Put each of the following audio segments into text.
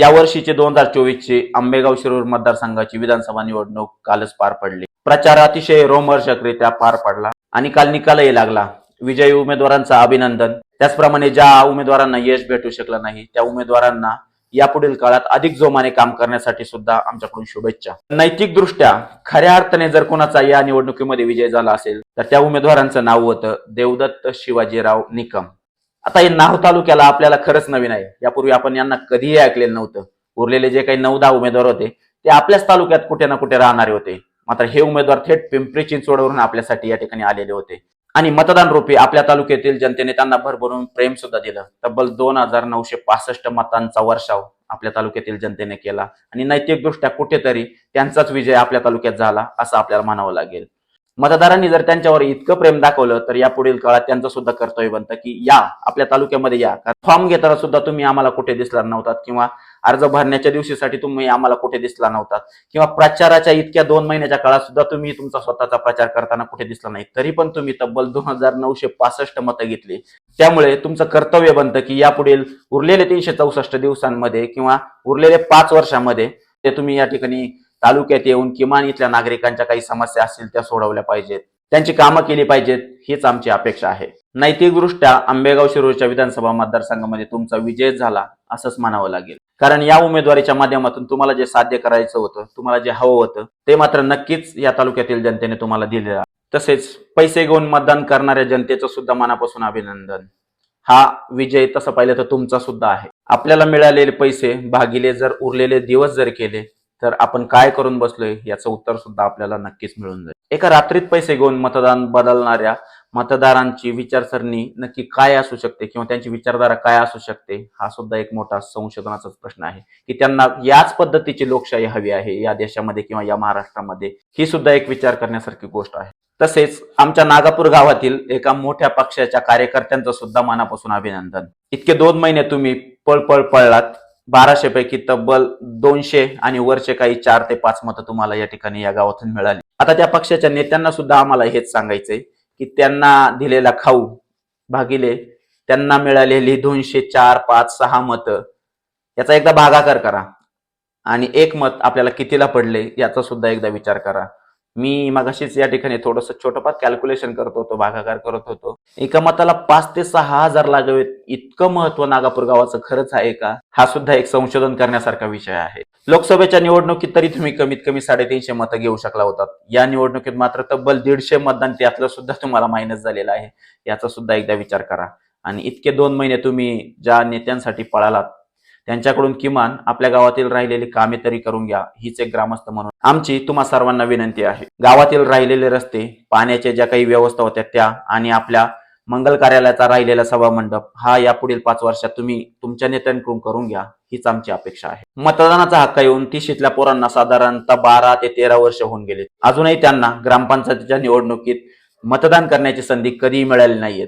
या वर्षीचे दोन हजार चोवीसचे आंबेगाव शिरूर मतदारसंघाची विधानसभा निवडणूक कालच पार पडली. प्रचार अतिशय रोमहर्षकरित्या पार पडला आणि काल निकालही लागला. विजयी उमेदवारांचा अभिनंदन. त्याचप्रमाणे ज्या उमेदवारांना यश भेटू शकलं नाही त्या उमेदवारांना यापुढील काळात अधिक जोमाने काम करण्यासाठी सुद्धा आमच्याकडून शुभेच्छा. नैतिक दृष्ट्या खऱ्या अर्थाने जर कोणाचा या निवडणुकीमध्ये विजय झाला असेल तर त्या उमेदवारांचं नाव होतं देवदत्त शिवाजीराव निकम. आता हे नाव तालुक्याला आपल्याला खरंच नवीन आहे. यापूर्वी आपण यांना कधीही ऐकलेलं नव्हतं. उरलेले जे काही नऊ दहा उमेदवार होते ते आपल्याच तालुक्यात कुठे ना कुठे राहणारे होते. मात्र हे उमेदवार थेट पिंपरी चिंचवडवरून आपल्यासाठी या ठिकाणी आलेले होते. आणि मतदान रूपी आपल्या तालुक्यातील जनतेने त्यांना भरभरून प्रेम सुद्धा दिलं. तब्बल दोन हजार नऊशे पासष्ट मतांचा वर्षाव आपल्या तालुक्यातील जनतेने केला. आणि नैतिकदृष्ट्या कुठेतरी त्यांचाच विजय आपल्या तालुक्यात झाला असं आपल्याला म्हणावं लागेल. मतदारांनी जर त्यांच्यावर इतकं प्रेम दाखवलं तर या पुढील काळात त्यांचं सुद्धा कर्तव्य बनतं की या आपल्या तालुक्यामध्ये या. फॉर्म घेताना सुद्धा तुम्ही आम्हाला कुठे दिसला नव्हतात किंवा अर्ज भरण्याच्या दिवशीसाठी तुम्ही आम्हाला कुठे दिसला नव्हतात किंवा प्रचाराच्या इतक्या दोन महिन्याच्या काळात सुद्धा तुम्ही तुमचा स्वतःचा प्रचार करताना कुठे दिसला नाही. तरी पण तुम्ही तब्बल दोन हजार नऊशे पासष्ट मतं घेतली. त्यामुळे तुमचं कर्तव्य बनतं की यापुढील उरलेले तीनशे चौसष्ट दिवसांमध्ये किंवा उरलेले पाच वर्षामध्ये ते तुम्ही या ठिकाणी तालुक्यात येऊन किमान इथल्या नागरिकांच्या काही समस्या असतील त्या सोडवल्या पाहिजेत. त्यांची कामं केली पाहिजेत हीच आमची अपेक्षा आहे. नैतिकदृष्ट्या आंबेगाव शिरूरच्या विधानसभा मतदारसंघामध्ये तुमचा विजय झाला असंच म्हणावं लागेल. कारण या उमेदवारीच्या माध्यमातून तुम्हाला जे साध्य करायचं होतं तुम्हाला जे हवं होतं ते मात्र नक्कीच या तालुक्यातील जनतेने तुम्हाला दिलेलं तसेच पैसे घेऊन मतदान करणाऱ्या जनतेचं सुद्धा मनापासून अभिनंदन. हा विजय तसं पाहिलं तर तुमचा सुद्धा आहे. आपल्याला मिळालेले पैसे भागिले जर उरलेले दिवस जर केले तर आपण काय करून बसलोय याचं उत्तर सुद्धा आपल्याला नक्कीच मिळून जाईल. एका रात्रीत पैसे घेऊन मतदान बदलणाऱ्या मतदारांची विचारसरणी नक्की काय असू शकते किंवा त्यांची विचारधारा काय असू शकते हा सुद्धा एक मोठा संशोधनाचाच प्रश्न आहे. की त्यांना याच पद्धतीची लोकशाही हवी आहे या देशामध्ये किंवा या महाराष्ट्रामध्ये ही सुद्धा एक विचार करण्यासारखी गोष्ट आहे. तसेच आमच्या नागापूर गावातील एका मोठ्या पक्षाच्या कार्यकर्त्यांचं सुद्धा मनापासून अभिनंदन. इतके दोन महिने तुम्ही पळपळ पळलात बाराशे पैकी तब्बल दोनशे आणि वरचे काही चार ते पाच मतं तुम्हाला या ठिकाणी या गावातून मिळाली. आता त्या पक्षाच्या नेत्यांना सुद्धा आम्हाला हेच सांगायचंय की त्यांना दिलेला खाऊ भागिले त्यांना मिळालेली दोनशे चार पाच सहा मतं याचा एकदा भागाकार करा. आणि एक मत आपल्याला कितीला पडले याचा सुद्धा एकदा विचार करा. मी मगाशीच या ठिकाणी थोडस छोटंफार कॅल्क्युलेशन करत होतो भागाकार करत होतो. एका मताला पाच ते सहा हजार लागावेत इतकं महत्त्व नागापूर गावाचं खरंच आहे का? हा सुद्धा एक संशोधन करण्यासारखा विषय आहे. लोकसभेच्या निवडणुकीत तरी तुम्ही कमीत कमी साडेतीनशे मतं घेऊ शकला होतात. या निवडणुकीत मात्र तब्बल दीडशे मतदान त्यातलं सुद्धा तुम्हाला मायनस झालेलं आहे. याचा सुद्धा एकदा विचार करा. आणि इतके दोन महिने तुम्ही ज्या नेत्यांसाठी पळालात त्यांच्याकडून किमान आपल्या गावातील राहिलेली कामे तरी करून घ्या हीच एक ग्रामस्थ म्हणून. आमची तुम्हा सर्वांना विनंती आहे. गावातील राहिलेले रस्ते पाण्याच्या ज्या काही व्यवस्था होत्या त्या आणि आपल्या मंगल कार्यालयाचा राहिलेला सभा मंडप हा यापुढील पाच वर्षात तुम्ही तुमच्या नेत्यांकडून करून घ्या हीच आमची अपेक्षा आहे. मतदानाचा हक्क येऊन तीशीतल्या पोरांना साधारणतः बारा ते तेरा वर्ष होऊन गेले. अजूनही त्यांना ग्रामपंचायतीच्या निवडणुकीत मतदान करण्याची संधी कधीही मिळाली नाहीये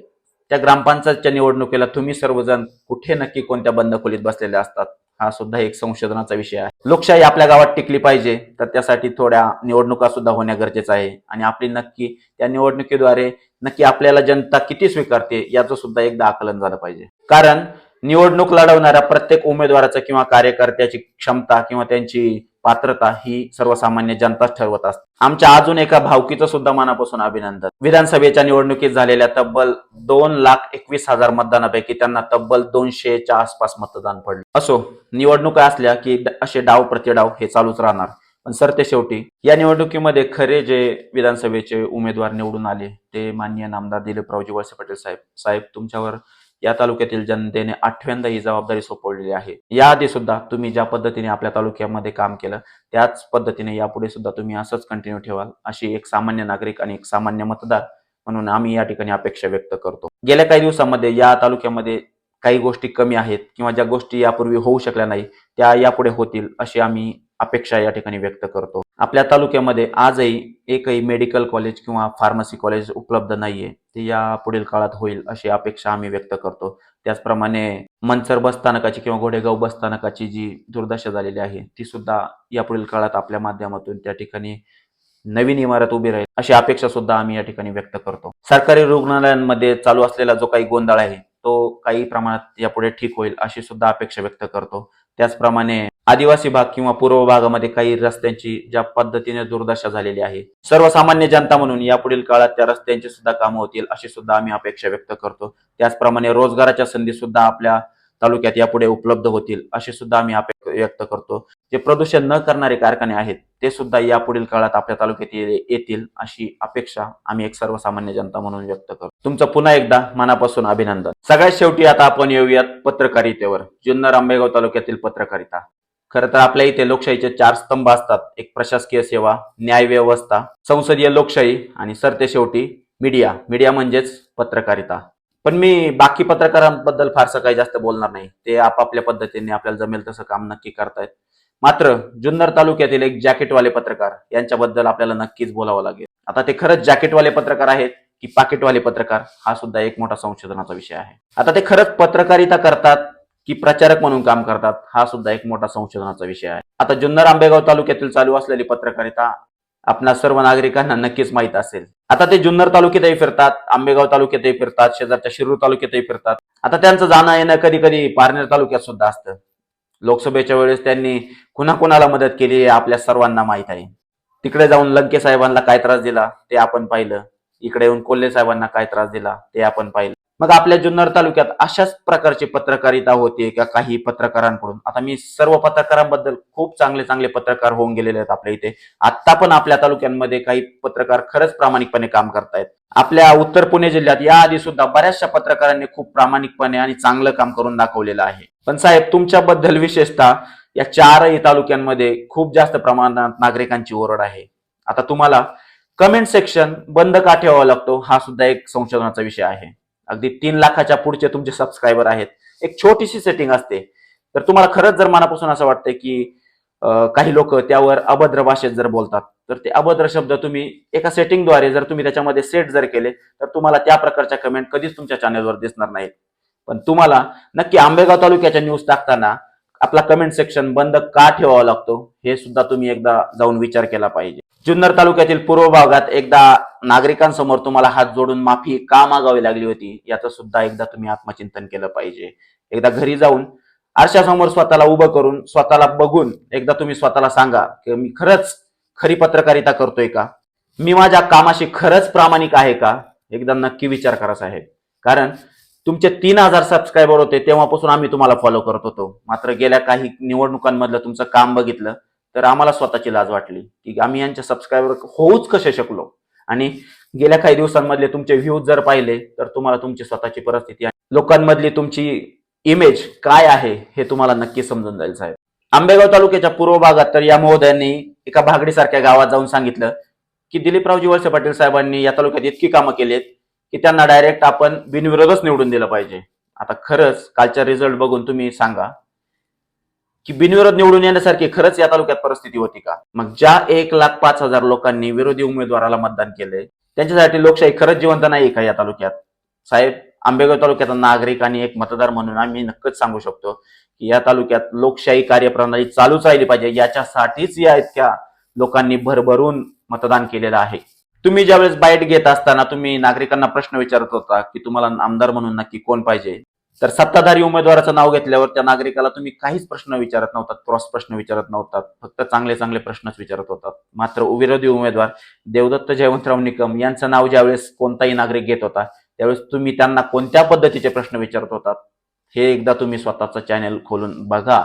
त्या ग्रामपंचायतच्या निवडणुकीला तुम्ही सर्वजण कुठे नक्की कोणत्या बंद खोलीत बसलेले असतात हा सुद्धा एक संशोधनाचा विषय आहे. लोकशाही आपल्या गावात टिकली पाहिजे तर त्यासाठी थोड्या निवडणुका सुद्धा होण्या गरजेचं आहे. आणि आपली नक्की त्या निवडणुकीद्वारे नक्की आपल्याला जनता किती स्वीकारते याचं सुद्धा एकदा आकलन झालं पाहिजे. कारण निवडणूक लढवणाऱ्या प्रत्येक उमेदवाराचा किंवा कार्यकर्त्याची क्षमता किंवा त्यांची पात्रता ही सर्वसामान्य जनताच ठरवत असते. आमच्या अजून एका भावकीचं सुद्धा मनापासून अभिनंदन. विधानसभेच्या निवडणुकीत झालेल्या तब्बल दोन लाख एकवीस हजार मतदानापैकी त्यांना तब्बल दोनशेच्या आसपास मतदान पडले. असो निवडणुका असल्या की असे डाव प्रतिडाव हे चालूच राहणार. पण सर ते शेवटी या निवडणुकीमध्ये खरे जे विधानसभेचे उमेदवार निवडून आले ते माननीय नामदार दिलीपरावजी वळसे पाटील साहेब. साहेब तुमच्यावर या तालुक्यातील जनतेने आठव्यांदा ही जबाबदारी सोपवलेली आहे. याआधी सुद्धा तुम्ही ज्या पद्धतीने आपल्या तालुक्यामध्ये काम केलं त्याच पद्धतीने यापुढे सुद्धा तुम्ही असंच कंटिन्यू ठेवाल अशी एक सामान्य नागरिक आणि एक सामान्य मतदार म्हणून आम्ही या ठिकाणी अपेक्षा व्यक्त करतो. गेल्या काही दिवसामध्ये या तालुक्यामध्ये काही गोष्टी कमी आहेत किंवा ज्या गोष्टी यापूर्वी होऊ शकल्या नाही त्या यापुढे होतील अशी आम्ही अपेक्षा या ठिकाणी व्यक्त करतो. आपल्या तालुक्यामध्ये आजही एकही मेडिकल कॉलेज किंवा फार्मसी कॉलेज उपलब्ध नाहीये. ते या पुढील काळात होईल अशी अपेक्षा आम्ही व्यक्त करतो. त्याचप्रमाणे मनसर बसस्थानकाची किंवा घोडेगाव बसस्थानकाची जी दुर्दशा झालेली आहे ती सुद्धा या पुढील काळात आपल्या माध्यमातून त्या ठिकाणी नवीन इमारत उभी राहील अशी अपेक्षा सुद्धा आम्ही या ठिकाणी व्यक्त करतो. सरकारी रुग्णालयांमध्ये चालू असलेला जो काही गोंधळ आहे तो काही प्रमाणात यापुढे ठीक होईल अशी सुद्धा अपेक्षा व्यक्त करतो. त्याचप्रमाणे आदिवासी भाग किंवा पूर्व भागामध्ये काही रस्त्यांची ज्या पद्धतीने दुर्दशा झालेली आहे सर्वसामान्य जनता म्हणून यापुढील काळात त्या रस्त्यांची सुद्धा कामं होतील अशी सुद्धा आम्ही अपेक्षा व्यक्त करतो. त्याचप्रमाणे रोजगाराच्या संधी सुद्धा आपल्या तालुक्यात यापुढे उपलब्ध होतील अशी सुद्धा आम्ही अपेक्षा व्यक्त करतो. जे प्रदूषण न करणारे कारखाने आहेत ते सुद्धा यापुढील काळात आपल्या तालुक्यात येतील अशी अपेक्षा आम्ही एक सर्वसामान्य जनता म्हणून व्यक्त करतो. तुमचं पुन्हा एकदा मनापासून अभिनंदन. सगळ्यात शेवटी आता आपण येऊयात पत्रकारितेवर. जुन्नर आंबेगाव तालुक्यातील पत्रकारिता. खरं तर आपल्या इथे लोकशाहीचे चार स्तंभ असतात. एक प्रशासकीय सेवा न्याय व्यवस्था संसदीय लोकशाही आणि सरते शेवटी मीडिया. मीडिया म्हणजेच पत्रकारिता. पण मी बाकी पत्रकारांबद्दल फारसं काही जास्त बोलणार नाही. ते आपापल्या पद्धतीने आपल्याला जमेल तसं काम नक्की करतायत. मात्र जुन्नर तालुक्यातील एक जॅकेटवाले पत्रकार यांच्याबद्दल आपल्याला नक्कीच बोलावं लागेल. आता ते खरंच जॅकेटवाले पत्रकार आहेत की पाकिटवाले पत्रकार हा सुद्धा एक मोठा संशोधनाचा विषय आहे. आता ते खरंच पत्रकारिता करतात की प्रचारक म्हणून काम करतात हा सुद्धा एक मोठा संशोधनाचा विषय आहे. आता जुन्नर आंबेगाव तालुक्यातील चालू असलेली पत्रकारिता आपणा सर्व नागरिकांना नक्कीच माहीत असेल. आता ते जुन्नर तालुक्यातही फिरतात आंबेगाव तालुक्यातही फिरतात शेजारच्या शिरूर तालुक्यातही फिरतात. आता त्यांचं जाणं येणं कधी कधी पारनेर तालुक्यात सुद्धा असतं. लोकसभेच्या वेळेस त्यांनी कुणाकुणाला मदत केली हे आपल्या सर्वांना माहीत आहे. तिकडे जाऊन लंके साहेबांना काय त्रास दिला ते आपण पाहिलं. इकडे येऊन कोल्हे साहेबांना काय त्रास दिला ते आपण पाहिलं. मग आपल्या जुन्नर तालुक्यात अशाच प्रकारची पत्रकारिता होते का काही पत्रकारांकडून? आता मी सर्व पत्रकारांबद्दल खूप चांगले चांगले पत्रकार होऊन गेलेले आहेत आपल्या इथे. आता पण आपल्या तालुक्यांमध्ये काही पत्रकार खरंच प्रामाणिकपणे काम करतायत. आपल्या उत्तर पुणे जिल्ह्यात याआधी सुद्धा बऱ्याचशा पत्रकारांनी खूप प्रामाणिकपणे आणि चांगलं काम करून दाखवलेलं आहे. पण साहेब तुमच्याबद्दल विशेषतः या चारही तालुक्यांमध्ये खूप जास्त प्रमाणात नागरिकांची ओरड आहे. आता तुम्हाला कमेंट सेक्शन बंद का ठेवावा लागतो? हा सुद्धा एक संशोधनाचा विषय आहे. अगदी तीन लाखाच्या पुढचे तुमचे सबस्क्रायबर आहेत. एक छोटीशी सेटिंग असते. तर तुम्हाला खरंच जर मनापासून असं वाटतंय की काही लोक त्यावर अभद्र भाषेत जर बोलतात तर ते अभद्र शब्द तुम्ही एका सेटिंगद्वारे जर तुम्ही त्याच्यामध्ये सेट जर केले तर तुम्हाला त्या प्रकारच्या कमेंट कधीच तुमच्या चॅनलवर दिसणार नाहीत. पण तुम्हाला नक्की आंबेगाव तालुक्याच्या न्यूज टाकताना आपला कमेंट सेक्शन बंद का ठेवावा लागतो हे सुद्धा तुम्ही एकदा जाऊन विचार केला पाहिजे. जुन्नर तालुक्यातील पूर्व भागात एकदा नागरिकांसमोर तुम्हाला हात जोडून माफी का मागावी लागली होती याचं सुद्धा एकदा तुम्ही आत्मचिंतन केलं पाहिजे. एकदा घरी जाऊन आरशासमोर स्वतःला उभं करून स्वतःला बघून एकदा तुम्ही स्वतःला सांगा की मी खरंच खरी पत्रकारिता करतोय का? मी माझ्या कामाशी खरंच प्रामाणिक आहे का? एकदा नक्की विचार करा साहेब. कारण तुमचे तीन हजार सबस्क्रायबर होते तेव्हापासून आम्ही तुम्हाला फॉलो करत होतो. मात्र गेल्या काही निवडणुकांमधलं तुमचं काम बघितलं तर आम्हाला स्वतःची लाज वाटली की आम्ही यांच्या सबस्क्रायबर होऊच कसे शकलो? आणि गेल्या काही दिवसांमधले तुमचे व्ह्यूज जर पाहिले तर तुम्हाला तुमची स्वतःची परिस्थिती लोकांमधली तुमची इमेज काय आहे हे तुम्हाला नक्की समजून जाईल साहेब. आंबेगाव तालुक्याच्या पूर्व भागात तर या महोदयांनी एका भागडीसारख्या गावात जाऊन सांगितलं की दिलीपरावजी वळसे पाटील साहेबांनी या तालुक्यात इतकी कामं केलीत की त्यांना डायरेक्ट आपण बिनविरोधच निवडून दिलं पाहिजे. आता खरंच कालच्या रिझल्ट बघून तुम्ही सांगा की बिनविरोध निवडून येण्यासारखी खरंच या तालुक्यात परिस्थिती होती का? मग ज्या एक लाख पाच हजार लोकांनी विरोधी उमेदवाराला मतदान केलंय त्यांच्यासाठी लोकशाही खरंच जिवंत नाही का या तालुक्यात? साहेब आंबेगाव तालुक्याचा नागरिक आणि एक मतदार म्हणून आम्ही नक्कीच सांगू शकतो की या तालुक्यात लोकशाही कार्यप्रणाली चालूच राहिली पाहिजे. याच्यासाठीच या इतक्या लोकांनी भरभरून मतदान केलेलं आहे. तुम्ही ज्यावेळेस बाईट घेत असताना तुम्ही नागरिकांना प्रश्न विचारत होता की तुम्हाला आमदार म्हणून नक्की कोण पाहिजे? तर सत्ताधारी उमेदवाराचं नाव घेतल्यावर त्या नागरिकाला तुम्ही काहीच प्रश्न विचारत नव्हतात क्रॉस प्रश्न विचारत नव्हतात फक्त चांगले चांगले प्रश्नच विचारत होतात. मात्र विरोधी उमेदवार देवदत्त जयवंतराव निकम यांचं नाव ज्यावेळेस कोणताही नागरिक घेत होता त्यावेळेस तुम्ही त्यांना कोणत्या पद्धतीचे प्रश्न विचारत होतात हे एकदा तुम्ही स्वतःचं चॅनेल खोलून बघा.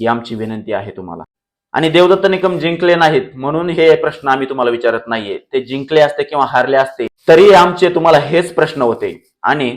ही आमची विनंती आहे तुम्हाला. आणि देवदत्त निकम जिंकले नाहीत म्हणून हे प्रश्न आम्ही तुम्हाला विचारत नाहीये. ते जिंकले असते किंवा हारले असते तरी आमचे तुम्हाला हेच प्रश्न होते. आणि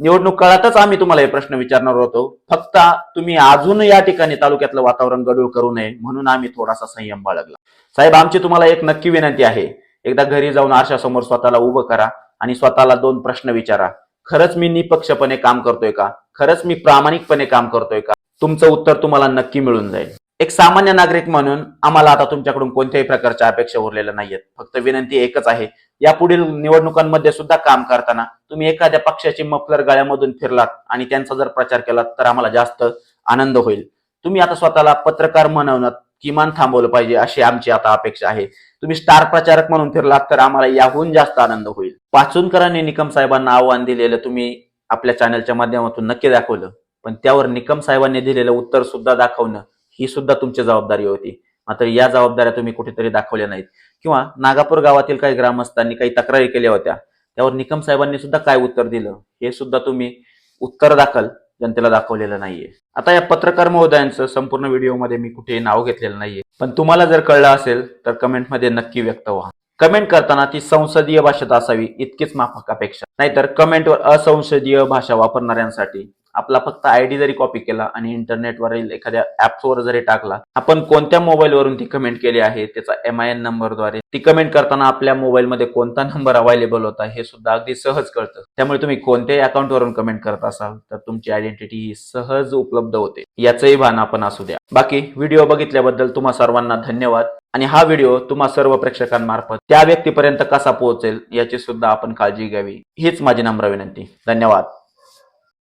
निवडणूक काळातच आम्ही तुम्हाला हे प्रश्न विचारणार होतो. फक्त तुम्ही अजून या ठिकाणी तालुक्यातलं वातावरण गडूळ करू नये म्हणून आम्ही थोडासा संयम बाळगला. साहेब आमची तुम्हाला एक नक्की विनंती आहे. एकदा घरी जाऊन आरशासमोर स्वतःला उभं करा आणि स्वतःला दोन प्रश्न विचारा. खरंच मी निपक्षपणे काम करतोय का? खरंच मी प्रामाणिकपणे काम करतोय का? तुमचं उत्तर तुम्हाला नक्की मिळून जाईल. एक सामान्य नागरिक म्हणून आम्हाला आता तुमच्याकडून कोणत्याही प्रकारच्या अपेक्षा उरलेल्या नाहीयेत. फक्त विनंती एकच आहे. यापुढील निवडणुकांमध्ये सुद्धा काम करताना तुम्ही एखाद्या पक्षाची मफलर गाळ्यामधून फिरलात आणि त्यांचा जर प्रचार केलात तर आम्हाला जास्त आनंद होईल. तुम्ही आता स्वतःला पत्रकार म्हणवण्यात किमान थांबवलं पाहिजे अशी आमची आता अपेक्षा आहे. तुम्ही स्टार प्रचारक म्हणून फिरलात तर आम्हाला याहून जास्त आनंद होईल. पाचूनकरांनी निकम साहेबांना आव्हान दिलेलं तुम्ही आपल्या चॅनलच्या माध्यमातून नक्की दाखवलं. पण त्यावर निकम साहेबांनी दिलेलं उत्तर सुद्धा दाखवणं ही सुद्धा तुमची जबाबदारी होती. मात्र या जबाबदाऱ्या तुम्ही कुठेतरी दाखवल्या नाहीत. किंवा नागापूर गावातील काही ग्रामस्थांनी काही तक्रारी केल्या होत्या. त्यावर निकम साहेबांनी सुद्धा काय उत्तर दिलं? हे सुद्धा तुम्ही उत्तर दाखल जनतेला दाखवलेलं नाहीये. आता या पत्रकार महोदयांचं संपूर्ण व्हिडिओमध्ये मी कुठेही नाव घेतलेलं नाहीये. पण तुम्हाला जर कळलं असेल तर कमेंटमध्ये नक्की व्यक्त व्हा. कमेंट करताना ती संसदीय भाषेत असावी इतकीच माफक अपेक्षा. नाहीतर कमेंटवर असंसदीय भाषा वापरणाऱ्यांसाठी आपला फक्त आयडी जरी कॉपी केला आणि इंटरनेटवरील एखाद्या ऍप्सवर जरी टाकला आपण कोणत्या मोबाईलवरून ती कमेंट केली आहे त्याचा एम आय एन नंबरद्वारे ती कमेंट करताना आपल्या मोबाईलमध्ये कोणता नंबर अवेलेबल होता हे सुद्धा अगदी सहज कळतं. त्यामुळे तुम्ही कोणत्याही अकाउंटवरून कमेंट करत असाल तर तुमची आयडेंटिटी ही सहज उपलब्ध होते. याचंही भान आपण असू द्या. बाकी व्हिडिओ बघितल्याबद्दल तुम्हा सर्वांना धन्यवाद. आणि हा व्हिडिओ तुम्हा सर्व प्रेक्षकांमार्फत त्या व्यक्तीपर्यंत कसा पोहोचेल याची सुद्धा आपण काळजी घ्यावी. हीच माझी नम्र विनंती. धन्यवाद.